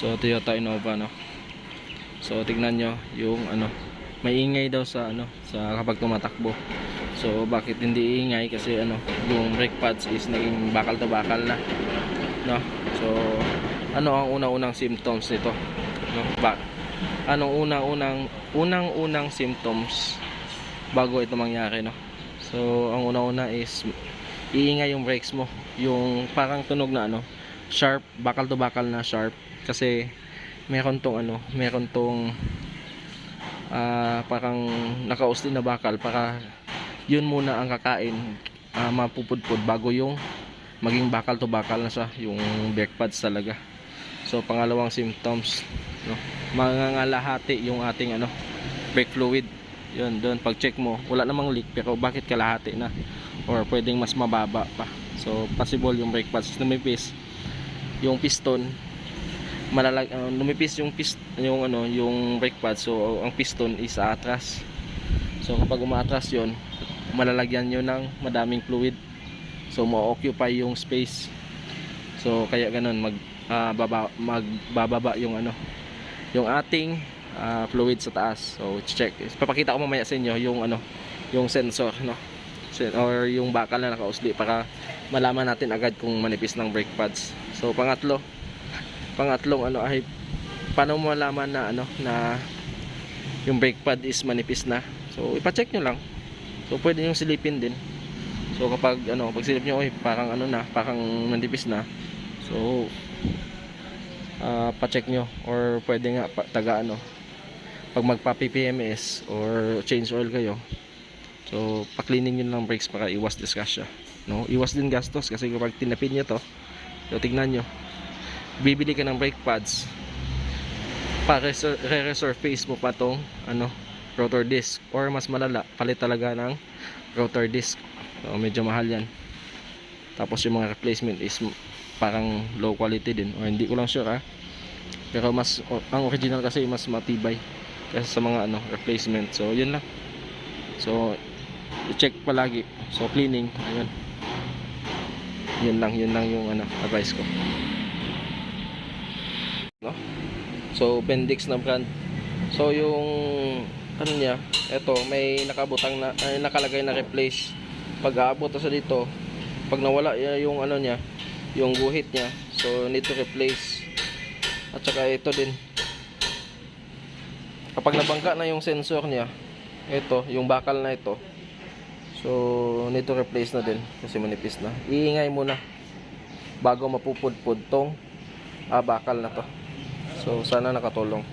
So Toyota Innova no. So tignan nyo yung ano maingay daw sa ano sa kapag tumatakbo. So bakit hindi ingay kasi ano yung brake pads is naging bakal to bakal na. No. So ano ang una-unang symptoms nito? No. Ba anong unang-unang unang-unang symptoms bago ito mangyari no. So ang una-una is iingay yung brakes mo. Yung parang tunog na ano sharp, bakal to bakal na sharp. Kasi meron tong ano, meron tong ah parang nakausli na bakal para yun muna ang kakain ah, mapupudpud bago yung maging bakal to bakal na siya yung brake pads talaga. So pangalawang symptoms no? Mangangalahati yung ating ano brake fluid. Yun doon pag check mo wala namang leak pero bakit kalahati na? Or pwedeng mas mababa pa. So possible yung brake pads lumipis yung piston malalag uh, lumipis yung pist yung ano yung brake pad. So ang piston is atras so kapag umaatras yon malalagyan yun ng madaming fluid. So ma-occupy yung space. So kaya ganun mag ah, baba, magbababa yung ano yung ating ah, fluid sa taas. So check. Papakita ko mamaya sa inyo yung ano yung sensor no or yung bakal na nakausli para malaman natin agad kung manipis ng brake pads. So pangatlo pangatlong ano ay paano malaman na ano na yung brake pad is manipis na? So ipa-check nyo lang. So pwede yung silipin din. So kapag ano pag silip nyo oy parang ano na parang manipis na. So ah pa-check nyo. Or pwede nga taga ano pag magpa PPMS or change oil kayo so pa-cleaning nyo ng brakes para iwas disgrasya no? Iwas din gastos kasi kapag tinapin nyo to so tignan nyo bibili ka ng brake pads. Para re-resurface mo pa tong ano rotor disc. Or mas malala palit talaga ng rotor disc. So, medyo mahal yan. Tapos yung mga replacement is parang low quality din. Or hindi ko lang sure ah. Pero mas ang original kasi mas matibay kasi sa mga ano replacement. So yun lang. So check palagi so cleaning ayun yun lang yun lang yung ano advice ko no? So, Bendix na brand. So, yung ano niya, eto, may nakabutang na, ay, nakalagay na replace. Pag aabot sa dito, pag nawala ya- yung ano niya, yung guhit niya, so need to replace. At saka ito din. Kapag nabangka na yung sensor niya, ito, yung bakal na ito, so need to replace na din kasi manipis na. Iingay muna bago mapupudpud tong ah, bakal na to. So sana nakatulong.